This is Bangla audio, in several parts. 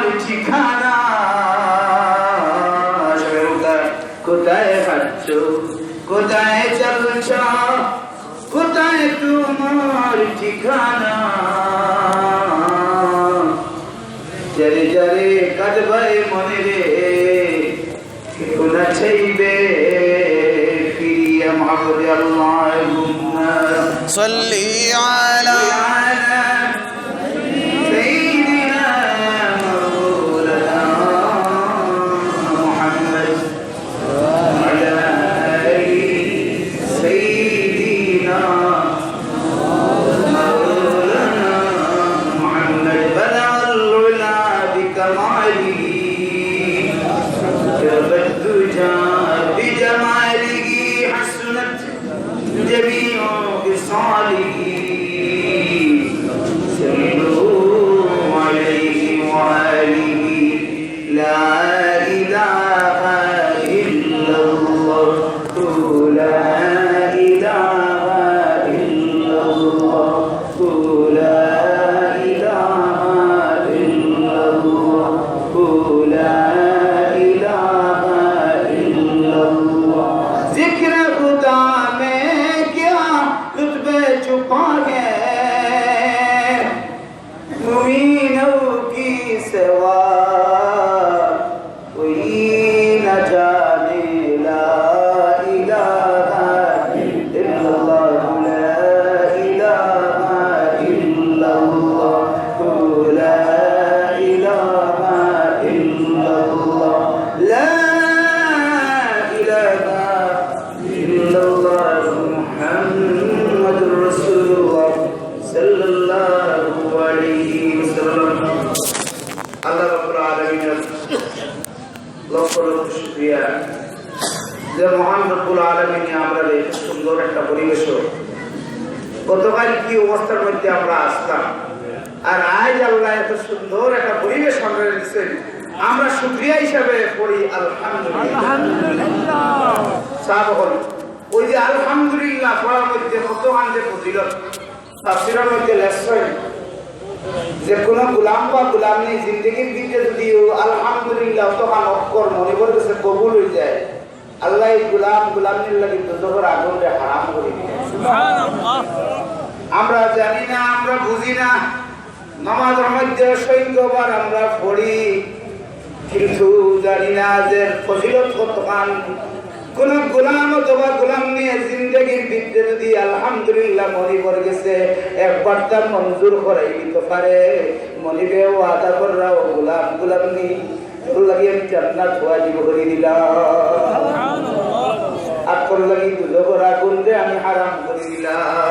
তোমার ঠিকানা সবাই কোথায় কোথায় খাচ্ছ কোথায় চলছ কোথায় তোমার ঠিকানা জরে জরে কাটবে মনে রে কোনা চাইবে ফিরিয়া মহাবুর আল্লাহ গুমনা صلي Lord. আসলাম আর আজ আল্লাহ এত সুন্দর একটা পরিবেশ আমরা দিচ্ছেন আমরা শুক্রিয়া হিসাবে পড়ি আলহামদুলিল্লাহ। ওই যে আলহামদুলিল্লাহ পড়ার মধ্যে কতখান যে ফজিলত তাফসিরের মধ্যে লেখছেন যে কোন গোলাম বা গোলাম নেই জিন্দগির দিকে যদি আলহামদুলিল্লাহ তখন অক্ষর মনে করে কাছে কবুল হয়ে যায়। আল্লাহ গোলাম গোলামের লাগে দুজোর আগুনরে হারাম করে দিয়ে আমরা জানি না আমরা বুঝি না। নামাজের মধ্যে সৈন্যবার আমরা পড়ি। কিন্তু জানি না যে ফজিলত কতখান। কোন গোলাম অথবা গোলাম নিয়ে জিন্দগির বিদ্যে যদি আলহামদুলিল্লাহ মনি করে গেছে একবার তার মঞ্জুর করাই দিতে পারে। মনিবে আদা কররাও গোলাম গোলাম নি তোর লাগি আমি জান্নাত হওয়া দিব করে দিলাম। আর তোর লাগি দুজোর আগুন রে আমি হারাম করে দিলাম।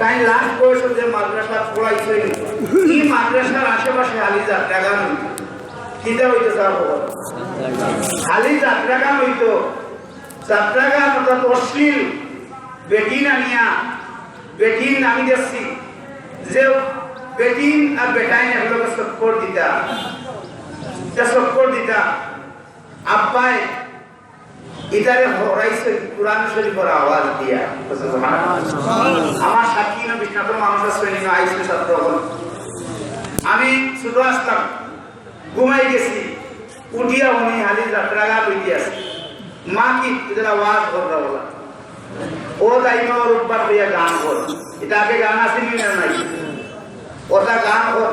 তাই লাস্ট বয়স যে মাদ্রাসা পড়াইছে এই মাদ্রাসার আশেপাশে আলি যাত্রা গান কিটা হইতে চাও খালি যাত্রা গান হইতো। যাত্রা গান অর্থাৎ অশ্লীল বেটিন আনিয়া, বেটিন আমি দেখছি যে বেটিন আর বেটাইন এগুলোকে সক্কর দিতা। সক্কর দিতা। আব্বাই ইতারে হরাইছে কোরআন শরীফের আওয়াজ দিয়া। আমার সাক্ষী না বিষ্ণাপুর মানুষ আছে আইসে ছাত্র আমি ছোট আসলাম ঘুমাই গেছি উঠিয়া উনি হালি যাত্রা গা লইতে আছে। মা কি এটা আওয়াজ কররা বলা? ও দায়িত্ব রূপবার হইয়া গান কর। এটা আগে গান আসেনি না নাই? ওটা গান কর।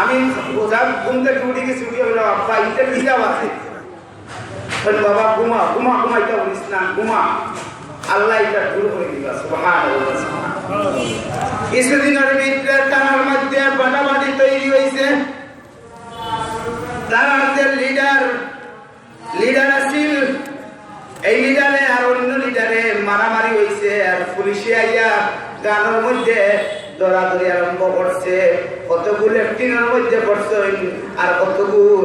আমি ওটা ঘুম থেকে উঠে গেছি উঠে বললাম আব্বা ইটা আছে? বলে, বাবা, ঘুমা ঘুমা ঘুমা এটা বলিস না ঘুমা। আল্লাহ এটা দূর করে দিবা সুবহান কিছুদিনের ভিতরে তার মধ্যে বাটাবাটি তৈরি হয়েছে। তারা যে লিডার লিডার আছিল, এই লিডারে আর অন্য লিডারে মারামারি হয়েছে আর পুলিশে আইয়া গানের মধ্যে দৌড়াদৌড়ি আরম্ভ করছে। কত কতগুলো টিনের মধ্যে পড়ছেন আর কতগুলো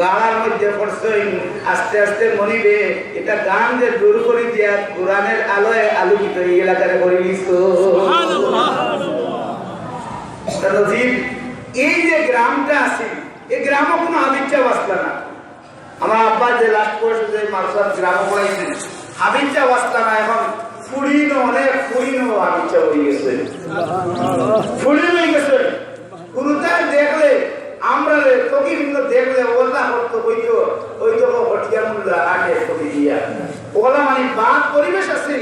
গাড়ার মধ্যে আস্তে আস্তে মনিবে এটা গান যে দূর করে দিয়া কোরআনের আলোয় আলোকিত এই এলাকারে করে এই যে গ্রামটা আছে এই গ্রামও কোনো আবিচ্ছা বাঁচলা না। আমার আব্বা যে লাস্ট বয়সে যে মার্শাল গ্রামে পড়াইছেন আবিচ্ছা বাঁচলা না এখন ফুড়িন অনেক ফুড়িন আবিচ্ছা হয়ে গেছে। ফুড়িন হয়ে গেছে গুরুতার দেখলে আমরা রে ফকির দেখলে ওলা করতো হইতো হইতো হটিয়া মুল্লা আগে ফকির দিয়া ওলা মানে বাদ পরিবেশ আছে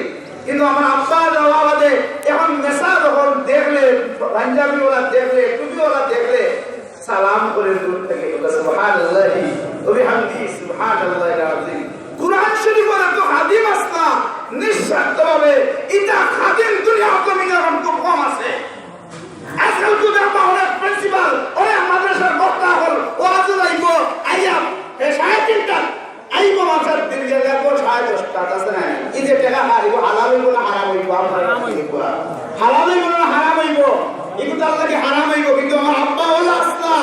কিন্তু আমার আব্বা দেওয়া বাদে এখন নেশা যখন দেখলে পাঞ্জাবি ওলা দেখলে টুপি ওলা দেখলে সালাম করে দূর থেকে সুবহানাল্লাহি ওয়া বিহামদিহি সুবহানাল্লাহিল আযীম কুরআন শরীফের তো হাদিম আসলা নিঃস্বার্থভাবে এটা খাদিম দুনিয়া জমিনে এখন খুব কম আছে আজকাল তো দেখবা অনেক প্রিন্সিপাল অনেক মাদ্রাসার বক্তা হল ওয়াজ আইব আইয়া এ সাড়ে তিনটা আইব মাথার দিন গেলে পর সাড়ে দশটা আছে না এই যে টাকা হারিব হালাল হইব না হারাম হইব আমরা হালাল হইব না হারাম হইব কিন্তু তার লাগে হারাম হইব কিন্তু আমার আব্বা হলো আসলা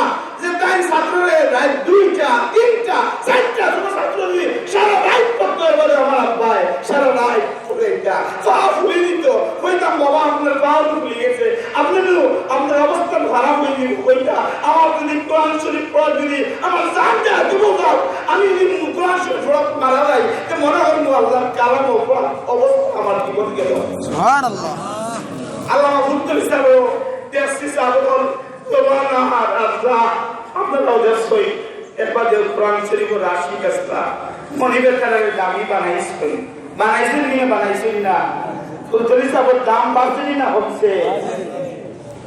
যে তাই ছাত্ররে রাত দুইটা তিনটা চারটা তোমার ছাত্র যদি সারা রাত পড়তে পারে আমার আব্বাই সারা রাত পড়ে এটা পা ফুলে দিত কইতাম বাবা আপনার পা ফুলে গেছে আপনার আপনার অবস্থা খারাপ কইতা আমার যদি কোরআন শরীফ পড়া যদি আমার জানটা দিব দাও আমি কোরআন শরীফ পড়া মারা যাই তো মনে করব আল্লাহ কালাম অবস্থা আমার জীবন গেল। সুবহানাল্লাহ। আল্লাহ উত্তর হিসাবে দেখছি সাবল তোমার আল্লাহ আপনারাও দেখছই একবার যে কোরআন শরীফ রাশি কাস্তা মনিবের কারণে দামি বানাইছেন বানাইছেন নিয়ে বানাইছেন না? উত্তর হিসাবে দাম বাড়ছে না হচ্ছে।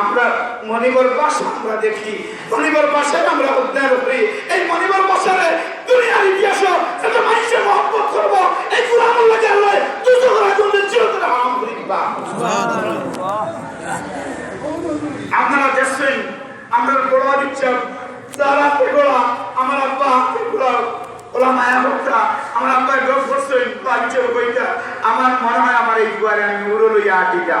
আমরা মনিবর ভাষা আমরা দেখি। মনিবর ভাষায় আমরা উদ্ধার করি। এই মনিবর ভাষারে দুনিয়ার ইতিহাস যাতে মানুষের মহব্বত করব। এই কোরআন আল্লাহ তুই করার জন্য চিরতরে হারাম করে দিবা। আপনারা দেখছেন, আমরা বড় ইচ্ছা যারা গোড়া, আমার আব্বা গোড়া ওরা মায়া ভক্তা আমার আব্বা গপ করছেন বাচ্চা বইটা, আমার মনে হয় আমার এই দুয়ারে আমি উড়ো লইয়া আটিটা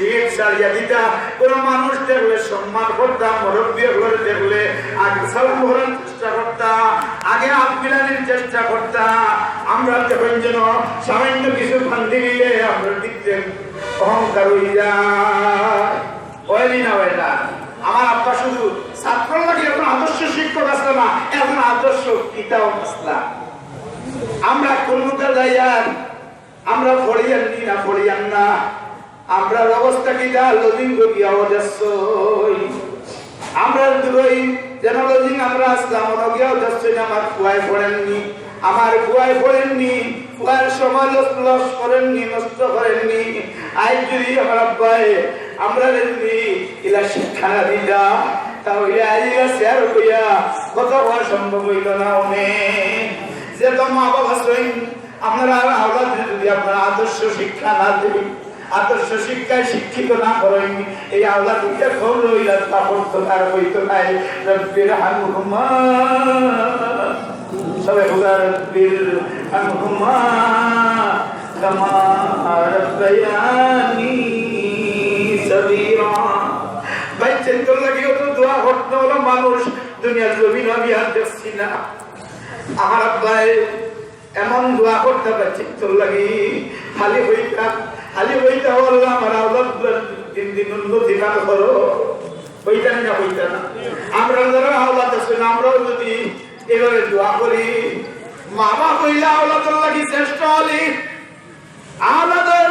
সিট দেখলে সম্মান করতাম মুরব্বী ঘরে দেখলে চেষ্টা করতাম আগে হাত মিলানোর চেষ্টা করতাম আমরা দিতেন অহংকার হয়ে না হয় আমার আব্বা শুধু ছাত্র এখন আদর্শ শিক্ষক আসলে না, এখন আদর্শ পিতাও আসলা। আমরা কোন যাইয়ার আমরা পড়িয়ান নি না পড়িয়ান না। আমরা অবস্থা কি যা লজিং আমরা দুই যেন লজিং আমরা আসলাম, অনগিয়া আমার কুয়ায় পড়েননি। আমার কুয়ায় পড়েননি, কুয়ার লস করেননি, নষ্ট করেননি। যদি আমার আব্বাই আমরা যদি ইলা শিক্ষা না দিদা তাহলে আইলা শেয়ার কইয়া কত হওয়া সম্ভব হইল না অনেক যে তো মা বাবা আওলাদ যদি আদর্শ শিক্ষা না দেবেন এই আওলাদ দিকে খবর রইলা তারপর তো তার হইতো নাই। সবাই ভাই লাগিও তো হলো মানুষ। দুনিয়ার জমিন আমি দেখছি না। আমার আব্বাই এমন দোয়া করতে পারছি তোর লাগি খালি হইতা খালি ওইটা হল আমার আল্লাহ দিন দিন উন্নতি না করো। ওইটা না ওইটা না। আমরা যারা আওলাদ আছে আমরাও যদি এভাবে দোয়া করি, মামা কইলে আওলাদের লাগি শ্রেষ্ঠ হলি আওলাদের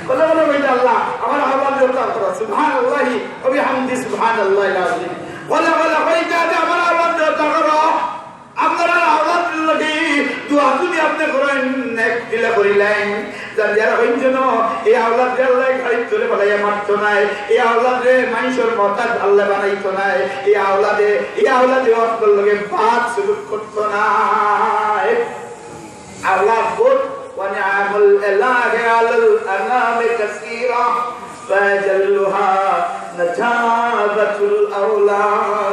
বলে বলে বই আল্লাহ আমার হইন যেন এই আওলাদ আল্লাহ গাড়ি চলে বানাইয়া মারতো নাই এই আওলাদে নাই এই আওলাদে এই আওলাদে লগে পাঁচ সুযোগ করতো নাই আল্লাহ ونعم الإله على الأنام كثيرا فجلها نجابة الأولى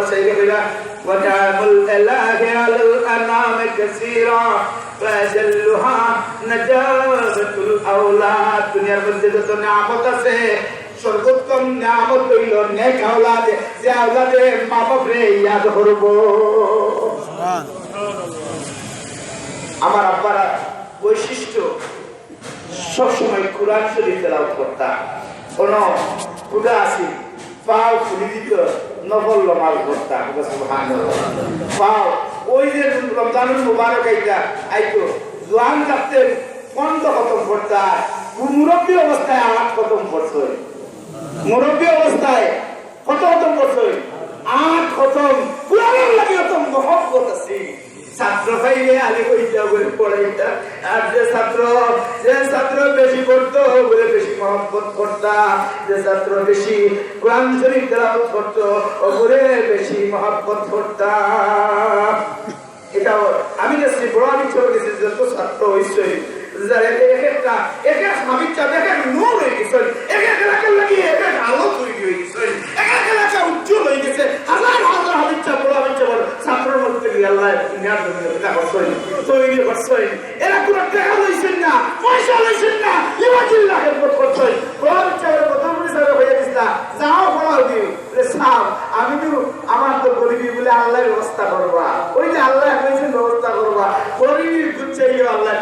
سيدنا ونعم الإله على الأنام كثيرا فجلها نجابة الأولى দুনিয়ার মধ্যে যত নিয়ামত আছে সর্বোত্তম নিয়ামত হইল নেক আওলাদ যে আওলাদে মা বাপরে ইয়াদ করবো আমার আব্বারা বৈশিষ্ট্য। সবসময় কোরআন শরীফ তেলাওয়াত করতাম কোন পূজা আছে পাও খুলি দিত, নফল রমাল করতাম পাও, ওই যে রমজানুল মুবারক আইতা, আইতো জোয়ান কাপতে পন্ত খতম করতা মুরব্বী অবস্থায় আট খতম করতো মুরব্বী অবস্থায় কত খতম করছ। আট খতম, কোরআনের লাগে অত মহব্বত আছে। ছাত্র ভাইলে আলি কইতা পড়াইতা আর যে ছাত্র যে ছাত্র বেশি পড়তো বলে বেশি মহব্বত করতা। যে ছাত্র বেশি কোরআন শরীফ তেলাওয়াত করতো, ওগুলো বেশি মহব্বত করতা। এটাও আমি গেছি বড় আমি চলে গেছি যত ছাত্র হইছে এক একটা, এক এক স্বামীর চাপ এক এক এক এক এলাকার এক এক আলো তৈরি উজ্জ্বল হয়ে গেছে। এরা কোনো টাকা লইছেন না পয়সা লইছেন না ইমাজিল্লাহ হেল্প করছেন বড় হাবির চাপের প্রথম হিসাবে হয়ে গেছে না যাও বড় দিও সাহ আমি তো আমার তো গরিবী বলে আল্লাহ ব্যবস্থা করবা ওই যে আল্লাহ কইছে ব্যবস্থা করবা গরিবী গুচ্ছাইও আল্লাহ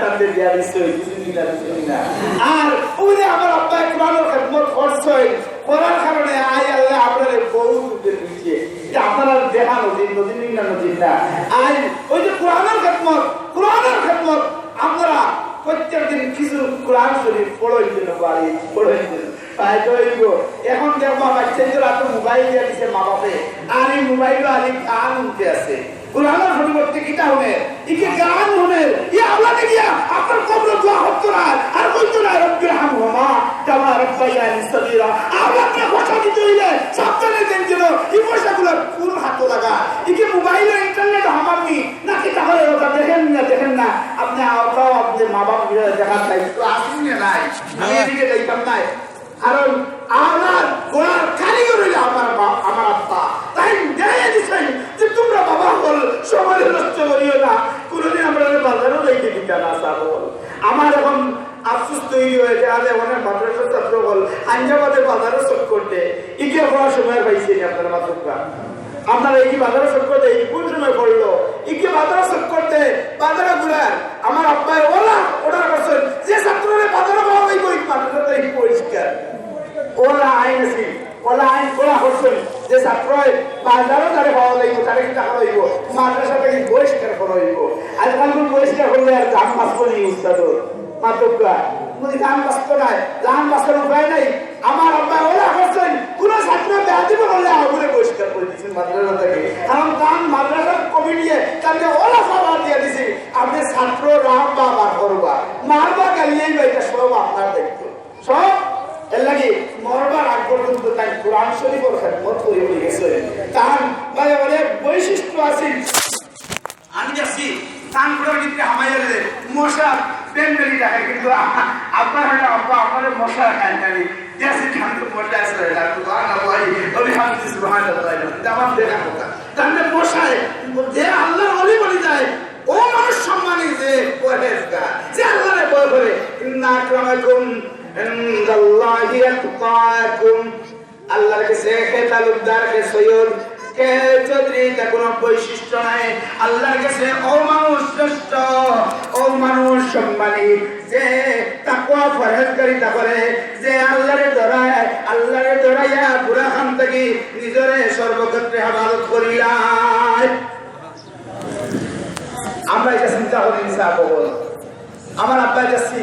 আর ওই আমার আব্বা কোরআনের খেদমত করছে ওই যে কোরআনের খেদমত কোরআনের খেদমত, আপনারা প্রত্যেক দিন কিছু কোরআন শরীফ বাড়ি পড়াই দিল তাই তো এখন দেখব বাচ্চাদের হাতে মোবাইল দিয়ে দিছে আর এই মোবাইল আর উঠতে আছে। সাবধানে দেন যেন এই পয়সাগুলো কোন হাতে লাগা। ইকে মোবাইল ইন্টারনেট নাকি তাহলে ওটা দেখেন না দেখেন না? আপনি আওতাও আপনি মা বাপ দেখার দায়িত্ব আসেন না নাই? আমি এদিকে দেখতাম নাই। কারণ আমার গোড়ার কারিগর হইলে আমার আমার আব্বা। তাই দিচ্ছেন যে তোমরা বাবা বল সময় নষ্ট করিও না কোনোদিন আমরা বাজারও দেখে দিতে না আমার এখন আফসুস তৈরি হয়েছে, আজ অনেক মাদ্রাসার ছাত্র বল আঞ্জাবাদে বাজারও চোখ করতে। ইকে হওয়ার সময় পাইছে আপনার মাত্রা আপনারা এই বাজারে চোখ করতে, এই কোন সময় পড়ল? ইকে বাজারে চোখ করতে বাজারে ঘুরার। আমার আব্বাই ওলা ওটা করছেন যে ছাত্ররা বাজারে পাওয়া যাইব এই মাদ্রাসাটা এই পরিষ্কার। ওলা আইন আছে, ওলা আইন ওলা করছেন, যে ছাত্র বাজারও তারে পাওয়া যাইব, তারে কি টাকা লইব মাদ্রাসা থেকে বহিষ্কার করা হইব আজকাল বহিষ্কার করলে আর দাম বাঁচবো নি উস্তাদর মাতব্বা মুদি দাম বাঁচতো নাই দাম বাঁচার উপায় নাই। আমার আব্বা ওলা করছেন কোন ছাত্র বেয়াদিব করলে আগুনে বহিষ্কার করে দিচ্ছেন মাদ্রাসা থেকে। কারণ দাম মাদ্রাসার কমিটিয়ে তাকে ওলা খাবার দিয়ে দিছি, আপনি ছাত্র রাম বা বার করবা। মারবা গালিয়েই বা এটা সব আপনার দায়িত্ব। সব এর মরবার আগ পর্যন্ত তাই কোরআন শরীফের খেদমত অনেক বৈশিষ্ট্য আছে। আমি যাচ্ছি কান করে দিতে হামাইয়া দিলে মশা পেন বেরি কিন্তু আপনার হলে আব্বা, আপনার মশা খালি যাচ্ছি ঠান্ডা মশা আছে হামদি সুবহানাল্লাহ, এটা আমার দেখা কথা। তাহলে মশায়, যে আল্লাহ অলি যায়, ও মানুষ সম্মানী যে পরেজগার যে আল্লাহরে ভয় করে। ইন্না আক্রামাকুম বৈশিষ্ট্য নাই, আল্লাহর কাছে ও মানুষ শ্রেষ্ঠ, ও মানুষ সম্মানী। যে তাকুয়া ফরহেজকারিতা করে, যে আল্লাহরে ধরায় আল্লাহরে ধরাইয়া বুড়া খান থেকে নিজরে সর্বক্ষেত্রে হেফাজত করিলাম আমরা এটা আব্বা যাচ্ছি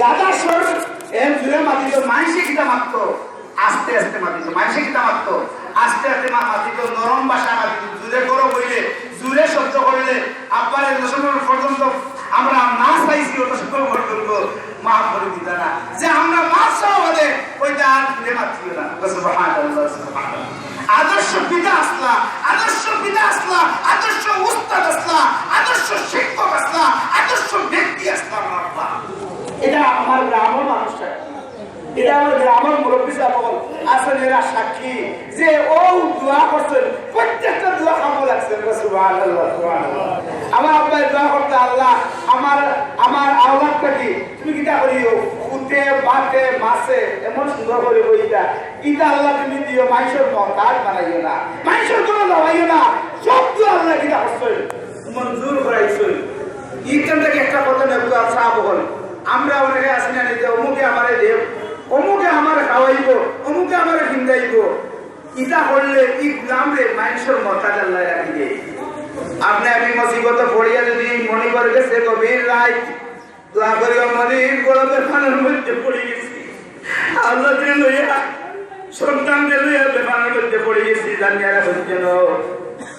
গাদার সর এম জুড়ে মাতিত মানসিক কিতা মাত্র, আস্তে আস্তে মাতিত মানসিক কিতা মাত্র, আস্তে আস্তে মাতিত নরম ভাষা মাতিত জুড়ে করো বইলে জুড়ে সহ্য করলে, আব্বারে দশম পর্যন্ত আমরা না চাইছি ওটা সকল পর্যন্ত, মা করে দিত না। যে আমরা মাছ হলে ওইটা আর ফিরে মাতিও না। আদর্শ পিতা আসলা, আদর্শ পিতা আসলা, আদর্শ উস্তাদ আসলা, আদর্শ শিক্ষক আসলা, আদর্শ ব্যক্তি আসলা আমার এটা আমার গ্রামের মানুষটা এটা আমার গ্রামের মুরব্বী সাহেব আসলে এরা সাক্ষী। যে ও দোয়া করছেন, প্রত্যেকটা দোয়া কামো সুবহানাল্লাহ আমার আব্বাই দোয়া করতে, আল্লাহ, আমার আমার আওলাদটা কি? তুমি কিটা করিও? উঠে বাতে মাসে এমন সুন্দর করে বইটা। ইটা আল্লাহ তুমি দিও মানুষের মতাজ বানাইও না। মানুষের কোনো লড়াইও না। সব তো আল্লাহ কিটা করছেন? মঞ্জুর করাইছেন। ইখান থেকে একটা কথা নেব আচ্ছা বল আমরা অনেকে আসি না যে অমুকে আমারে দেব, অমুকে আমার খাওয়াইব, অমুকে আমার হিন্দাইব ইটা করলে ই গুলাম রে, মানুষের মতা আল্লাহ রাখি দে আপনি আমি মসিবত পড়িয়া যদি মনে করে গেছে গভীর রাত দোয়া করি আমাদের গরমের খানের মধ্যে পড়ে গেছি। আল্লাহ দিলে লইয়া বেমানের মধ্যে পড়ে গেছি, জানিয়া রাখুন যেন।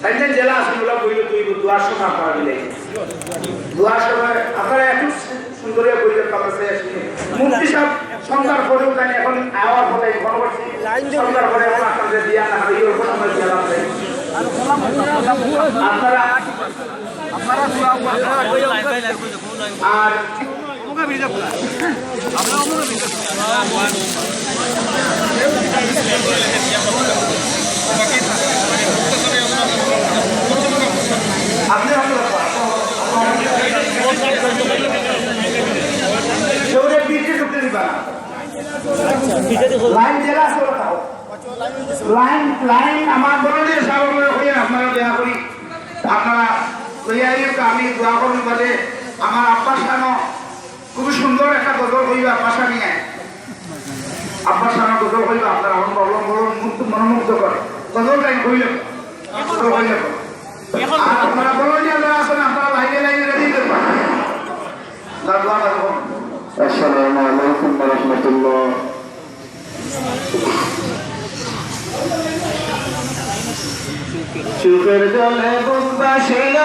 সাইন্সের জেলা আসেন ওগুলো বইলে তুই দুয়ার সময় আপনারা দিলে দুয়ার সময় আপনারা এত সুন্দরই বইলে পাঠাচ্ছে মুক্তি সব সন্ধ্যার পরেও জানি এখন আওয়ার সন্ধ্যার পরে এখন আপনাদের দিয়া না হয় ওর কোনো সময় দিয়া লাগবে আপনারা আর লাইন জেলা লাইন লাইন আমার দিয়ে সাগর হয়ে দেয়া করি আপনারা লইয়া আমি দোয়া করবি বলে আমার আব্বার সানো খুবই সুন্দর একটা গজল হইবে আব্বার নিয়ে আব্বার সানো গজল হইবে আপনারা আমার মনোমুগ্ধ কর গজল টাইম হইলে গজল হইলে আর আপনারা বলুন যে যারা আছেন আপনারা লাইনে লাইনে রেডি করবেন আসসালামু আলাইকুম রহমতুল্লাহ চোখের জলে বুক বাসিল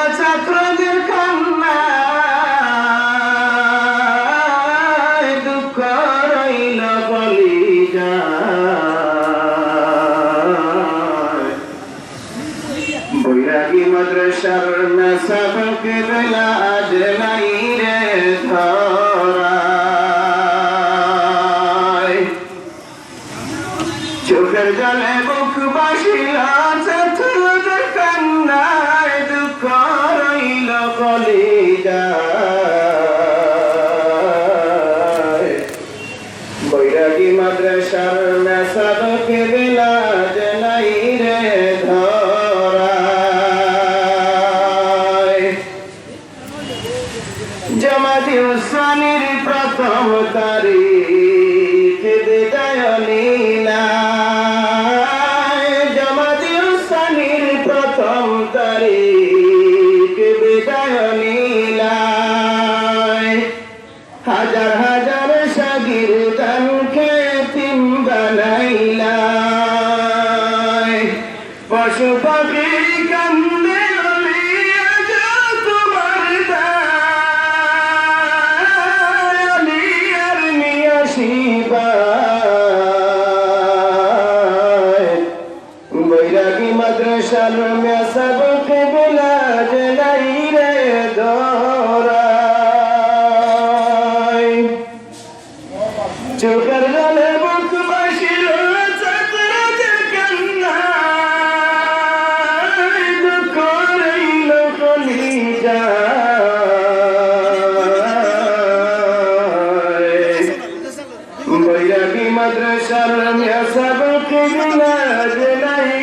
জলে বুক বাসিল شرم يا سبق بلادنا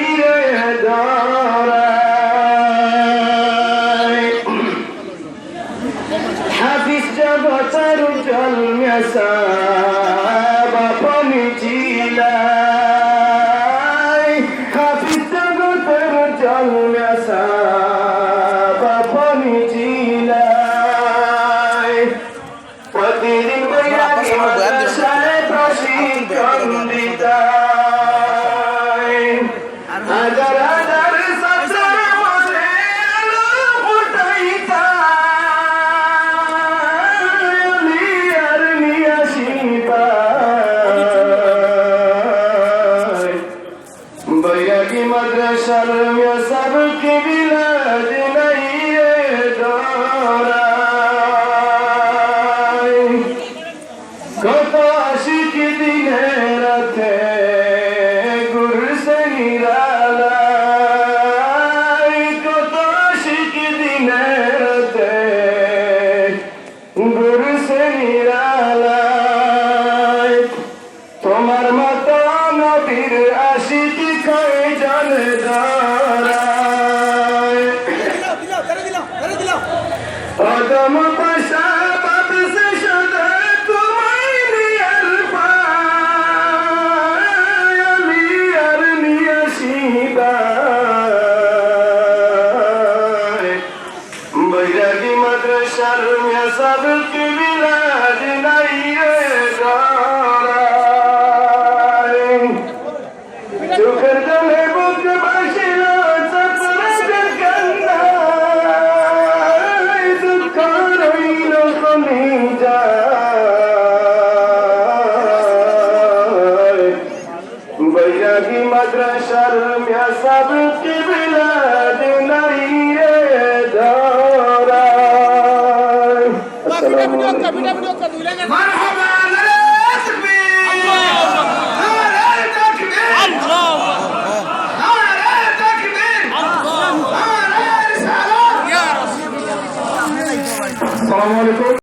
বৈরাগী মাদ্রাসার মেসাব কি বিলাজ নাই আসসালামু আলাইকুম।